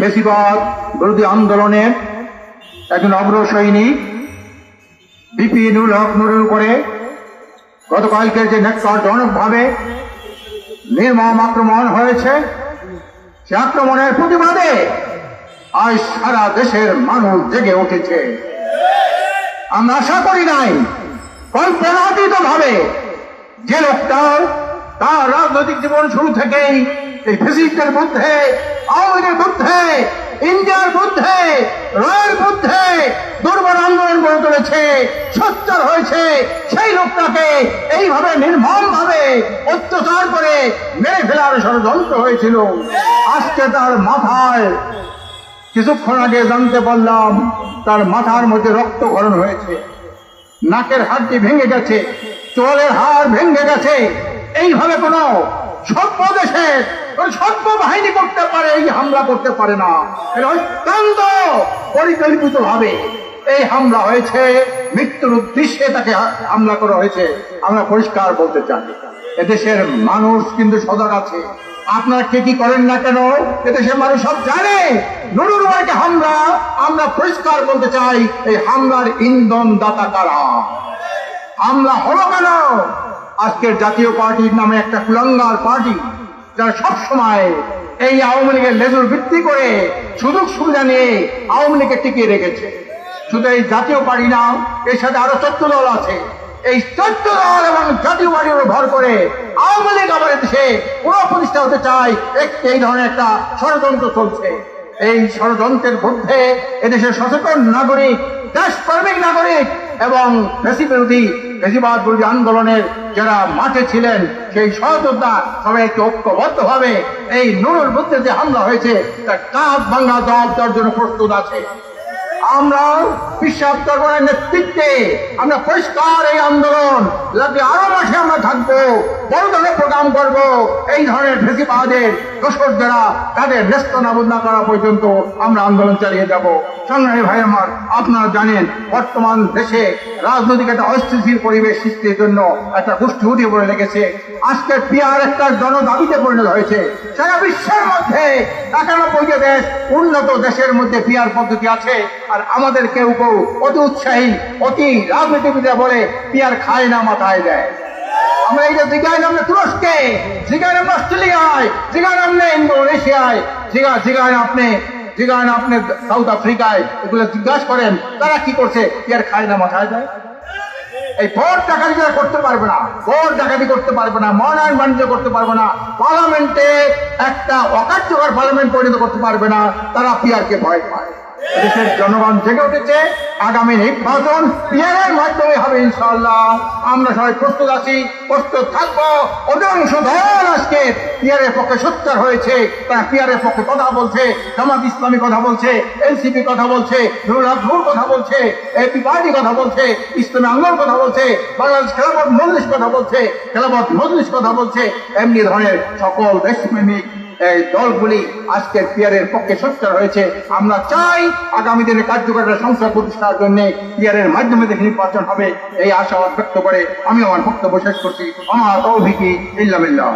বেশিবাদ বিরোধী আন্দোলনের একজন অগ্র সৈনিক বিপিনুল হক নুরুল করে গতকালকে যে নেকজনক ভাবে নির্মম আক্রমণ হয়েছে, সে আক্রমণের প্রতিবাদে আজ সারা দেশের মানুষ জেগে উঠেছে। আমরা আশা করি নাই কল্পনাতীত ভাবে যে লোকটা তার রাজনৈতিক জীবন শুরু থেকেই এই ফেসিস্টের মধ্যে, আওয়ামীদের মধ্যে, ইন্ডিয়ার মধ্যে, রয়ের মধ্যে দুর্বল আন্দোলন গড়ে তুলেছে, সোচ্চার হয়েছে সেই লোকটাকে এইভাবে নির্মম ভাবে অত্যাচার করে মেরে ফেলার ষড়যন্ত্র হয়েছিল। আজকে তার মাথায় কিছুক্ষণ আগে জানতে পারলাম, তার মাথার মধ্যে রক্তক্ষরণ হয়েছে। নাকের হাড়টি ভেঙে গেছে চোয়ালের হাড় ভেঙে গেছে। এইভাবে কোন সভ্য কোন সভ্য বাহিনী করতে পারে, এই হামলা করতে পারে না। অত্যন্ত পরিকল্পিত ভাবে এই হামলা হয়েছে, মৃত্যুর উদ্দেশ্যে তাকে হামলা করা হয়েছে। আমরা পরিষ্কার বলতে চাই, এদেশের মানুষ কিন্তু সজাগ আছে। আপনারা কে কি করেন না কেন? এদেশের মানুষ সব জানে নুরুর বাড়িতে হামলা, আমরা পরিষ্কার বলতে চাই, এই হামলার ইন্ধন দাতা কারা? হামলা হলো কেন? আজকের জাতীয় পার্টির নামে একটা কুলাঙ্গার পার্টি, যারা সব সময় এই আওয়ামী লীগের লেজুর ভিত্তি করে সুযোগ সুবিধা নিয়ে আওয়ামী লীগকে টিকিয়ে রেখেছে। শুধু এই জাতীয় পার্টি না, এর সাথে আরও চোদ্দ দল আছে। এই চোদ্দ দল এবং জাতীয় পার্টির ভর করে আওয়ামী লীগ আমাদের দেশে পুরো প্রতিষ্ঠা হতে চায়। এই ধরনের একটা ষড়যন্ত্র চলছে। এই ষড়যন্ত্রের মধ্যে এদেশের সচেতন নাগরিক, দেশপ্রেমিক নাগরিক এবং বেশি বিরোধী বেশিবাদ বিরোধী আন্দোলনের যারা মাঠে ছিলেন, সেই সহযোদ্ধা সবাই একটু ঐক্যবদ্ধ হবে এই নুরুল মধ্যে যে হামলা হয়েছে, তার কাজ ভাঙ্গা জবাব দেওয়ার জন্য প্রস্তুত আছে। আমরা বিশ্বাস দরবারের নেতৃত্বে আমরা পরিষ্কার এই আন্দোলন। লাগলে আরও মাসে আমরা থাকব। বড় ধরনের প্রোগ্রাম করব। এই ধরনের ফেসিবাদের দোষর যারা, তাদের নাবুদ না করা পর্যন্ত আমরা আন্দোলন চালিয়ে যাব। সংগ্রামী ভাই আমার, আপনারা জানেন, বর্তমান দেশে রাজনৈতিক একটা অস্থিতিশীল পরিবেশ সৃষ্টির জন্য একটা গোষ্ঠী উঠে পড়ে লেগেছে। আজকে পিয়ার একটা জনদাবিতে পরিণত হয়েছে। সারা বিশ্বের মধ্যে একানব্বইটা দেশ, উন্নত দেশের মধ্যে পিয়ার পদ্ধতি আছে। আর আমাদের কেউ কেউ অতি উৎসাহী, অতি রাজনীতিবিদরা বলে পিয়ার খায় না, মাথায় দেয়। আমরা এই যে নামলে তুরস্কে অস্ট্রেলিয়ায় ইন্দোনেশিয়ায় জিগা জিগায় আপনি জিগায় আপনি সাউথ আফ্রিকায়, এগুলো জিজ্ঞাসা করেন, তারা কি করছে? পিয়ার খায় না, মাথায় দেয় এই ভোট ডাকাতি করতে পারবে না, ভোট ডাকাতি করতে পারবে না মনোনয়ন বাণিজ্য করতে পারবে না, পার্লামেন্টে একটা অকার্যকর পার্লামেন্ট পরিণত করতে পারবে না, তারা পিয়ারকে ভয় পায়। দেশের জনগণ জেগে উঠেছে। আগামী নির্বাচন পিয়ারের মাধ্যমে হবে ইনশাআল্লাহ। আমরা সবাই প্রস্তুত আছি, প্রস্তুত থাকব। অধিকাংশ দল আজকে পিয়ারের পক্ষে সোচ্চার হয়েছে। তারা পিয়ারের পক্ষে কথা বলছে, জামাত ইসলামী কথা বলছে, এনসিপি কথা বলছে কথা বলছে, এপি পার্টি কথা বলছে, ইসলামী আন্দোলন কথা বলছে, বাংলাদেশ খেলাপথ মজলিস কথা বলছে খেলাপথ মজলিস কথা বলছে, এমনি ধরনের সকল দেশপ্রেমিক এই দলগুলি আজকের পিয়ারের পক্ষে সোচ্চার হয়েছে। আমরা চাই আগামী দিনে কার্যকর সংস্থা প্রতিষ্ঠার জন্য পিয়ারের মাধ্যমে দেখে নির্বাচন হবে, এই আশাবাদ ব্যক্ত করে আমি আমার বক্তব্য শেষ করছি। আমার অভিজ্ঞ ইল্লামিল্লাহ।